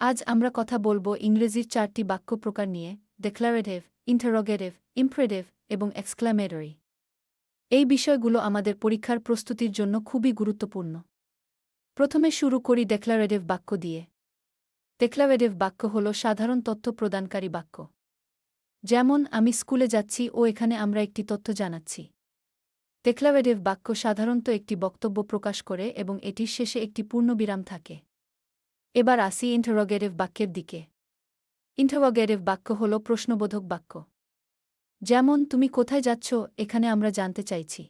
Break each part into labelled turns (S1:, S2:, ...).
S1: আজ আমরা কথা বলব ইংরেজির চারটি বাক্য প্রকার নিয়ে ডেক্লারেটিভ ইন্টারোগেটিভ ইমপ্রেটিভ এবং এক্সক্লামেটরি এই বিষয়গুলো আমাদের পরীক্ষার প্রস্তুতির জন্য খুবই গুরুত্বপূর্ণ। প্রথমে শুরু করি ডেক্লারেটিভ বাক্য দিয়ে। ডেক্লারেটিভ বাক্য হল সাধারণ তথ্য প্রদানকারী বাক্য। যেমন, আমি স্কুলে যাচ্ছি ও এখানে আমরা একটি তথ্য জানাচ্ছি। ডেক্লারেটিভ বাক্য সাধারণত একটি বক্তব্য প্রকাশ করে এবং এটির শেষে একটি পূর্ণবিরাম থাকে। এবার আসি ইন্টারোগেটিভ বাক্যের দিকে। ইন্টারোগেটিভ বাক্য হল প্রশ্নবোধক বাক্য। যেমন, তুমি কোথায় যাচ্ছ? এখানে আমরা জানতে চাইছি।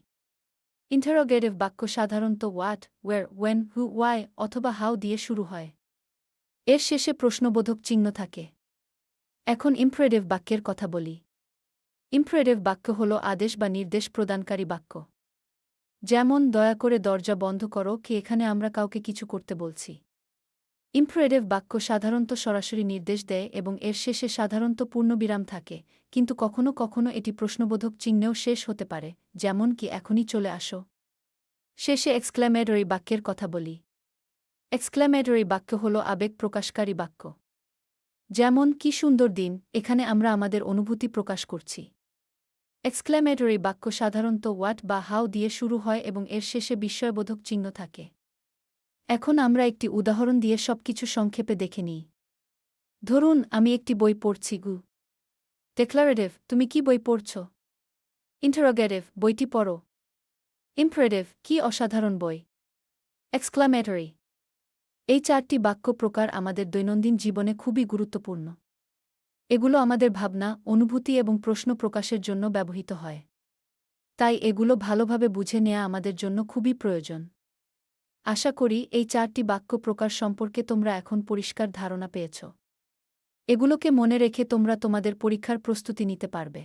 S1: ইন্টারোগেটিভ বাক্য সাধারণত what where when who why অথবা হাউ দিয়ে শুরু হয়। এর শেষে প্রশ্নবোধক চিহ্ন থাকে। এখন ইমপ্রেডিভ বাক্যের কথা বলি। ইমপ্রেডিভ বাক্য হল আদেশ বা নির্দেশ প্রদানকারী বাক্য। যেমন, দয়া করে দরজা বন্ধ করো, কি এখানে আমরা কাউকে কিছু করতে বলছি? ইমপ্রেডিভ বাক্য সাধারণত সরাসরি নির্দেশ দেয় এবং এর শেষে সাধারণত পূর্ণবিরাম থাকে, কিন্তু কখনও কখনও এটি প্রশ্নবোধক চিহ্নেও শেষ হতে পারে, যেমন কি, এখনই চলে আসো। শেষে এক্সক্ল্যামেটরি বাক্যের কথা বলি। এক্সক্ল্যামেটরি বাক্য হল আবেগ প্রকাশকারী বাক্য। যেমন, কি সুন্দর দিন, এখানে আমরা আমাদের অনুভূতি প্রকাশ করছি। এক্সক্ল্যামেটরি বাক্য সাধারণত হোয়াট বা হাউ দিয়ে শুরু হয় এবং এর শেষে বিস্ময়বোধক চিহ্ন থাকে। এখন আমরা একটি উদাহরণ দিয়ে সবকিছু সংক্ষেপে দেখে নিই। ধরুন, আমি একটি বই পড়ছি, গু। ডেক্লারেটিভ তুমি কি বই পড়ছ? ইন্টারোগেটিভ বইটি পড়ো। ইমপ্রেটিভ কি অসাধারণ বই। এক্সক্লামেটরি এই চারটি বাক্য প্রকার আমাদের দৈনন্দিন জীবনে খুবই গুরুত্বপূর্ণ। এগুলো আমাদের ভাবনা, অনুভূতি এবং প্রশ্ন প্রকাশের জন্য ব্যবহৃত হয়। তাই এগুলো ভালোভাবে বুঝে নেয়া আমাদের জন্য খুবই প্রয়োজন। আশা করি এই চারটি বাক্য প্রকার সম্পর্কে তোমরা এখন পরিষ্কার ধারণা পেয়েছ। এগুলোকে মনে রেখে তোমরা তোমাদের পরীক্ষার প্রস্তুতি নিতে পারবে।